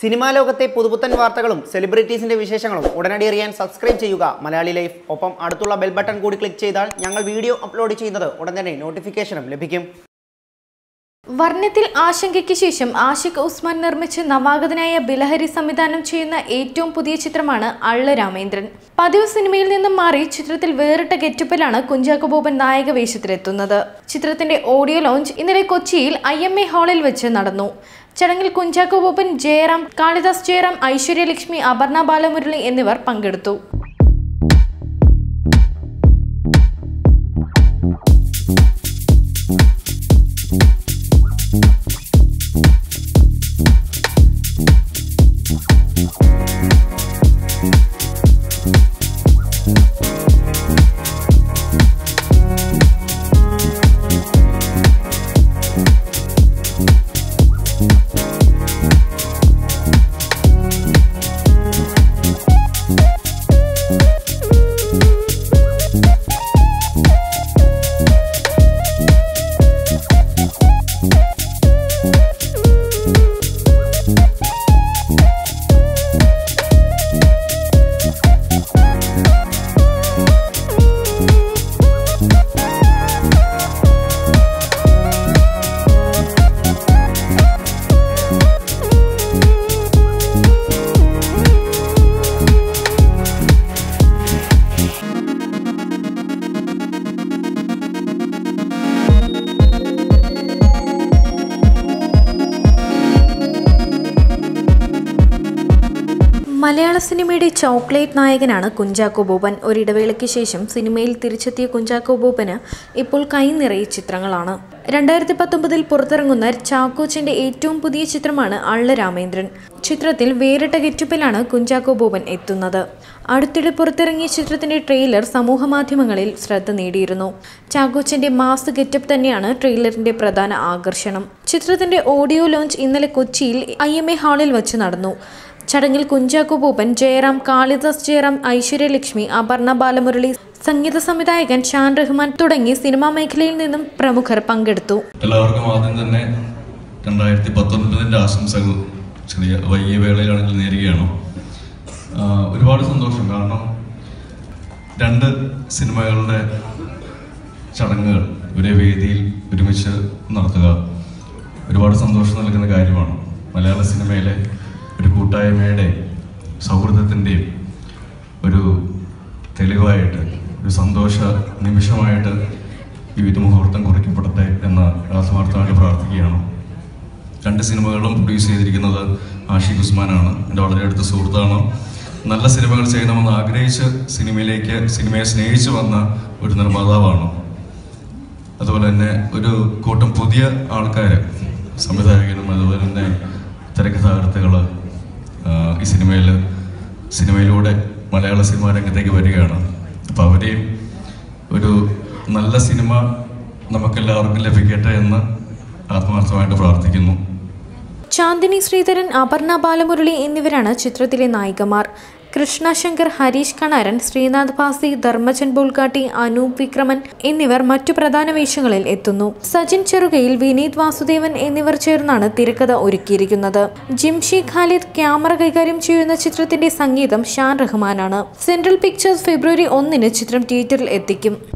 Cinema ലോകത്തെ പുതുപുത്തൻ വാർത്തകളും സെലിബ്രിറ്റീസിന്റെ വിശേഷങ്ങളും ഉടനടി അറിയാൻ സബ്സ്ക്രൈബ് ചെയ്യുക. മലയാളി ലൈഫ്. ഒപ്പം അടുത്തുള്ള ബെൽ ബട്ടൺ കൂടി ക്ലിക്ക് ചെയ്താൽ ഞങ്ങൾ വീഡിയോ അപ്ലോഡ് ചെയ്യുന്നത് ഉടൻ തന്നെ നോട്ടിഫിക്കേഷനും ലഭിക്കും. വർണത്തിൽ ആശങ്കയ്ക്ക് ശേഷം ആഷിഖ് ഉസ്മാൻ നിർമ്മിച്ച് നവാഗതനായ ബിലഹരി സംവിധാനം ചെയ്യുന്ന ഏറ്റവും പുതിയ ചിത്രമാണ് അള്ള രാമേന്ദ്രൻ. പതിവ് സിനിമയിൽ നിന്നും മാറി ചിത്രത്തിൽ വേറിട്ട ഗെറ്റപ്പിലാണ് കുഞ്ചാക്കോ ബോബൻ നായക വേഷത്തിലെത്തുന്നത്. ചിത്രത്തിന്റെ ഓഡിയോ ലോഞ്ച് ഇന്നലെ കൊച്ചിയിൽ ഐ ഹാളിൽ വെച്ച് നടന്നു. ചടങ്ങിൽ കുഞ്ചാക്കോ ബോബൻ ജയറാം കാളിദാസ് ജയറാം ഐശ്വര്യലക്ഷ്മി അപർണ ബാലമുരളി എന്നിവർ പങ്കെടുത്തു. മലയാള സിനിമയുടെ ചോക്ലേറ്റ് നായകനാണ് കുഞ്ചാക്കോ ബോബൻ. ഒരിടവേളയ്ക്ക് ശേഷം സിനിമയിൽ തിരിച്ചെത്തിയ കുഞ്ചാക്കോ ബോബന് ഇപ്പോൾ കൈ നിറയെ ചിത്രങ്ങളാണ്. രണ്ടായിരത്തി പത്തൊമ്പതിൽ പുറത്തിറങ്ങുന്ന ചാക്കോച്ചിന്റെ ഏറ്റവും പുതിയ ചിത്രമാണ് അള്ള രാമേന്ദ്രൻ. ചിത്രത്തിൽ വേറിട്ട ഗെറ്റപ്പിലാണ് കുഞ്ചാക്കോ ബോബൻ എത്തുന്നത്. അടുത്തിടെ പുറത്തിറങ്ങിയ ചിത്രത്തിന്റെ ട്രെയിലർ സമൂഹ മാധ്യമങ്ങളിൽ ശ്രദ്ധ നേടിയിരുന്നു. ചാക്കോച്ചിന്റെ മാസ് ഗെറ്റപ്പ് തന്നെയാണ് ട്രെയിലറിന്റെ പ്രധാന ആകർഷണം. ചിത്രത്തിന്റെ ഓഡിയോ ലോഞ്ച് ഇന്നലെ കൊച്ചിയിൽ ഐ ഹാളിൽ വച്ച് നടന്നു. ചടങ്ങിൽ കുഞ്ചാക്കോ പൂപ്പൻ ജയറാം കാളിദാസ് ജയറാം ഐശ്വര്യലക്ഷ്മി അപർണ ബാലമുരളി സംഗീത സംവിധായകൻ ഷാൻ റഹ്മാൻ തുടങ്ങി സിനിമാ മേഖലയിൽ നിന്നും പ്രമുഖർ പങ്കെടുത്തു. എല്ലാവർക്കും ആദ്യം തന്നെ രണ്ടായിരത്തി പത്തൊൻപതിന്റെ ആശംസകൾ. ചെറിയ വലിയ വേളയിലാണെങ്കിൽ നേരുകയാണ്. ഒരുപാട് സന്തോഷം. കാരണം രണ്ട് സിനിമകളുടെ ചടങ്ങുകൾ ഒരേ വേദിയിൽ ഒരുമിച്ച് നടത്തുക ഒരുപാട് സന്തോഷം നൽകുന്ന കാര്യമാണ്. മലയാള സിനിമയിലെ കൂട്ടായ്മയുടെ സൗഹൃദത്തിന്റെയും ഒരു തെളിവായിട്ട് ഒരു സന്തോഷ നിമിഷമായിട്ട് ഈ വിധമുഹൂർത്തം കുറിക്കപ്പെടട്ടെ എന്ന ആത്മാർത്ഥമായിട്ട് പ്രാർത്ഥിക്കുകയാണ്. രണ്ട് സിനിമകളും പ്രൊഡ്യൂസ് ചെയ്തിരിക്കുന്നത് ആഷിഖ് ഉസ്മാനാണ് എന്റെ വളരെ അടുത്ത സുഹൃത്താണ്. നല്ല സിനിമകൾ ചെയ്യണമെന്ന് ആഗ്രഹിച്ച് സിനിമയിലേക്ക് സിനിമയെ സ്നേഹിച്ചു വന്ന ഒരു നിർമ്മാതാവാണ്. അതുപോലെ തന്നെ ഒരു കൂട്ടം പുതിയ ആൾക്കാർ സംവിധായകനും അതുപോലെ തന്നെ തിരക്കഥാകൃത്തുകൾ ഈ സിനിമയിൽ സിനിമയിലൂടെ മലയാള സിനിമാ രംഗത്തേക്ക് വരികയാണ്. അപ്പോൾ അവരെയും ഒരു നല്ല സിനിമ നമുക്കെല്ലാവർക്കും ലഭിക്കട്ടെ എന്ന് ആത്മാർത്ഥമായിട്ട് പ്രാർത്ഥിക്കുന്നു. ചാന്ദിനി ശ്രീധരൻ അപർണ ബാലമുരളി എന്നിവരാണ് ചിത്രത്തിലെ നായികമാർ. കൃഷ്ണ ശങ്കർ ഹരീഷ് കണാരൻ ശ്രീനാഥ് ഭാസി ധർമ്മജൻ ബോൾഗാട്ടി അനൂപ് വിക്രമൻ എന്നിവർ മറ്റു പ്രധാന വേഷങ്ങളിൽ എത്തുന്നു. സജിൻ ചെറുകയിൽ വിനീത് വാസുദേവൻ എന്നിവർ ചേർന്നാണ് തിരക്കഥ ഒരുക്കിയിരിക്കുന്നത്. ജിംഷി ഖാലിദ് ക്യാമറ കൈകാര്യം ചെയ്യുന്ന ചിത്രത്തിന്റെ സംഗീതം ഷാൻ റഹ്മാനാണ്. സെൻട്രൽ പിക്ചേഴ്സ് ഫെബ്രുവരി ഒന്നിന് ചിത്രം തിയേറ്ററിൽ എത്തിക്കും.